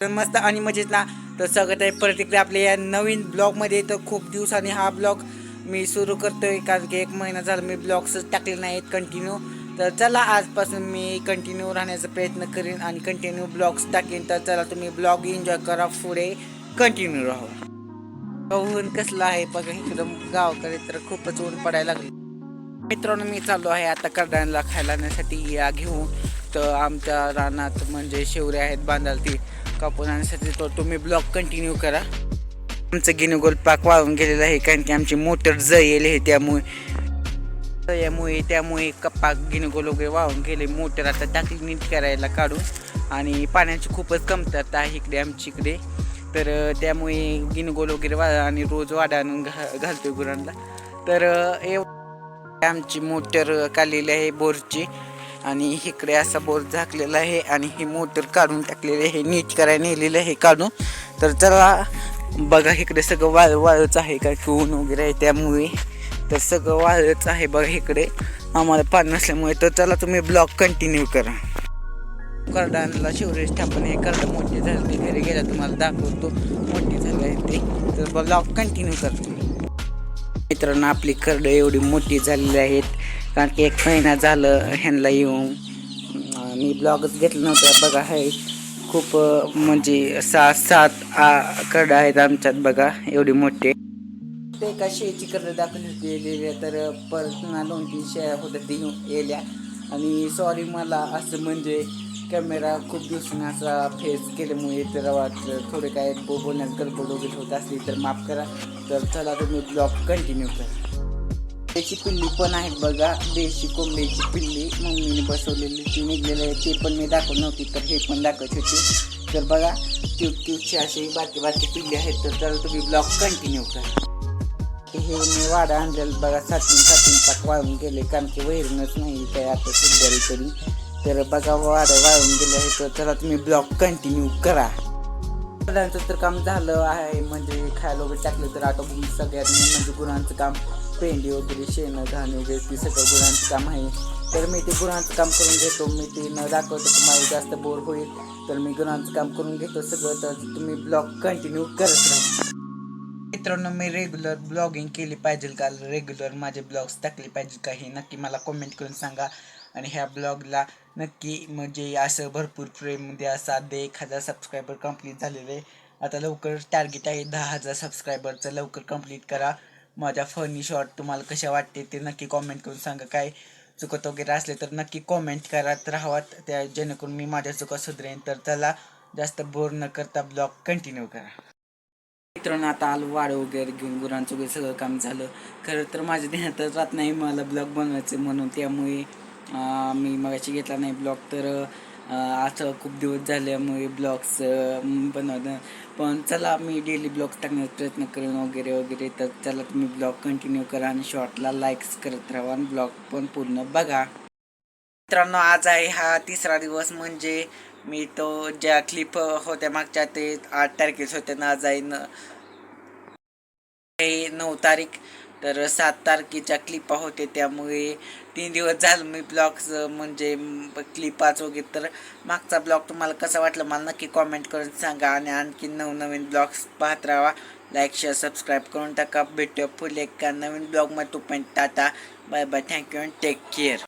तर मस्त. आणि मजेत ना तर सगळं आहे परत इकडे आपल्या या नवीन ब्लॉगमध्ये. तर खूप दिवसांनी हा ब्लॉग मी सुरू करतोय. कारण की एक महिना झाला मी ब्लॉग्सच टाकले नाहीत कंटिन्यू तर चला आजपासून मी कंटिन्यू राहण्याचा प्रयत्न करीन आणि कंटिन्यू ब्लॉग्स टाकेन. तर चला तुम्ही ब्लॉग एन्जॉय करा. पुढे कंटिन्यू राहू. ऊन कसलं आहे बघा एकदम गावाकडे तर खूपच ऊन पडायला लागले. मित्रांनो मी चाललो आहे आता करड्यांना खायला आणण्यासाठी या घेऊन. तर आमच्या रानात म्हणजे शेवरे आहेत बांधाल ती. कापून आणण्यासाठी तो तुम्ही ब्लॉक कंटिन्यू करा. आमचं गिनुगोल पाक वाळून गेलेलं आहे कारण की आमची मोटर जळेल आहे त्यामुळे त्यामुळे त्यामुळे कपाक गिनुगोल वगैरे वाहून गेले. मोटर आता टाकली नीट करायला काढून. आणि पाण्याची खूपच कमतरता आहे इकडे आमच्या इकडे. तर त्यामुळे गिनगोल वगैरे वा आणि रोज वाडा आणून घा घालतोय गुरांना. तर एव आमची मोटर काढलेली आहे बोरची. आणि इकडे असा बोर झाकलेला आहे आणि हे मोटर काढून टाकलेले आहे. नीट करायला नेलेलं आहे काढून. तर चला बघा इकडे सगळं वाळ वाळच आहे का की ऊन वगैरे आहे त्यामुळे. तर सगळं वाळच आहे बघा इकडे. आम्हाला पाणी नसल्यामुळे. तर चला तुम्ही ब्लॉग कंटिन्यू करा. करडांना शिवरेज स्थापन हे करडं मोठे झाले घरी गेला तुम्हाला दाखवतो. मोठी झाली आहे ते. तर ब्लॉग कंटिन्यू करतो मित्रांनो आपली करडं एवढी मोठी झालेली आहेत. कारण की एक महिना झालं ह्यांना येऊन. मी ब्लॉगच घेतलं नव्हतं बघा हे खूप म्हणजे सहा सात आ, करडं आहेत आमच्यात बघा एवढी मोठे. ते एका शेळीची करडं दाखवली होती तर परत ना दोन तीन शेळ्या होत्या ती येल्या आणि सॉरी मला असं म्हणजे कॅमेरा खूप दिवसांनी असा फेस केल्यामुळे तर वाटतं थोडे काय बोलण्यात गडबड वगैरे होत असली तर माफ करा. तर चला तुम्ही ब्लॉग कंटिन्यू करा त्याची पिल्ली पण आहेत बघा. देशी कोंबडीची पिल्ली. मम्मीने बसवलेली ती निघलेली आहे. ते पण मी दाखवत नव्हती तर हे पण दाखवत होती. तर बघा क्यूट क्यूटची अशी बाकी बाकी पिल्ली आहेत तर चला तुम्ही ब्लॉग कंटिन्यू करा. हे मी वाडा आणलेलं बघा सातून सातून पाक वाळून गेले कारण की वैरणच नाही काय आता सुद्धा तरी. तर बघा वाडा वाळून गेले आहे तर चला तुम्ही ब्लॉग कंटिन्यू करा. गुरांचं तर काम झालं आहे. म्हणजे खायला वगैरे टाकलं तर आटोपून सगळ्यात म्हणजे गुरांचं काम पेंडी वगैरे शेणं घाण वगैरे ते सगळं गुरांचं काम आहे. तर मी ते गुरांचं काम करून घेतो. मी ते न दाखवतो तुम्हाला जास्त बोर होईल. तर मी गुरांचं काम करून घेतो सगळं. तर तुम्ही ब्लॉग कंटिन्यू करत राहा. मित्रांनो मी रेग्युलर ब्लॉगिंग केली पाहिजे का? रेग्युलर माझे ब्लॉग्स टाकले पाहिजे का? हे नक्की मला कमेंट करून सांगा. आणि ह्या ब्लॉगला नक्की म्हणजे असं भरपूर प्रेम द्या दे एक हजार सबस्क्रायबर कंप्लीट झालेले. आता लवकर टार्गेट आहे दहा हजार सबस्क्रायबरचं लवकर कंप्लीट करा. माझ्या फनी शॉट तुम्हाला कशा वाटते ते नक्की कॉमेंट करून सांगा. काय चुकत वगैरे असले तर नक्की कॉमेंट करत राहावात त्या जेणेकरून मी माझ्या चुका सुधरेन. तर त्याला जास्त बोर न करता ब्लॉग कंटिन्यू करा. मित्रांनो आता आलो वाड वगैरे घेऊन गुरांचं वगैरे सगळं काम झालं. खरं तर माझ्या ध्यानातच राहत नाही मला ब्लॉग बनवायचं म्हणून. त्यामुळे मी मगाशी घेतला नाही ब्लॉग तर असं खूप दिवस झाल्यामुळे ब्लॉग्स बनवलं पण चला मी डेली ब्लॉग्स टाकण्याचा प्रयत्न करेन वगैरे वगैरे. तर चला तुम्ही ब्लॉग कंटिन्यू करा आणि शॉर्टला लाईक्स करत राहा आणि ब्लॉग पण पूर्ण बघा. मित्रांनो आज आहे हा तिसरा दिवस म्हणजे मी तो ज्या क्लिप होत्या मागच्या ते आठ तारखेस होत्या ना आज आहे न नऊ तारीख. तर सात तारखेच्या क्लिपा होते त्यामुळे तीन दिवस झालं मी ब्लॉग्स म्हणजे क्लिपाच वगैरे तर मागचा ब्लॉग तुम्हाला कसा वाटला मला नक्की कॉमेंट करून सांगा आणि आणखी नवनवीन ब्लॉग्स पाहत राहा. लाईक शेअर सबस्क्राईब करून टाका. भेटूया फुल एका नवीन ब्लॉगमध्ये तोपर्यंत tata. Bye bye thank you and take care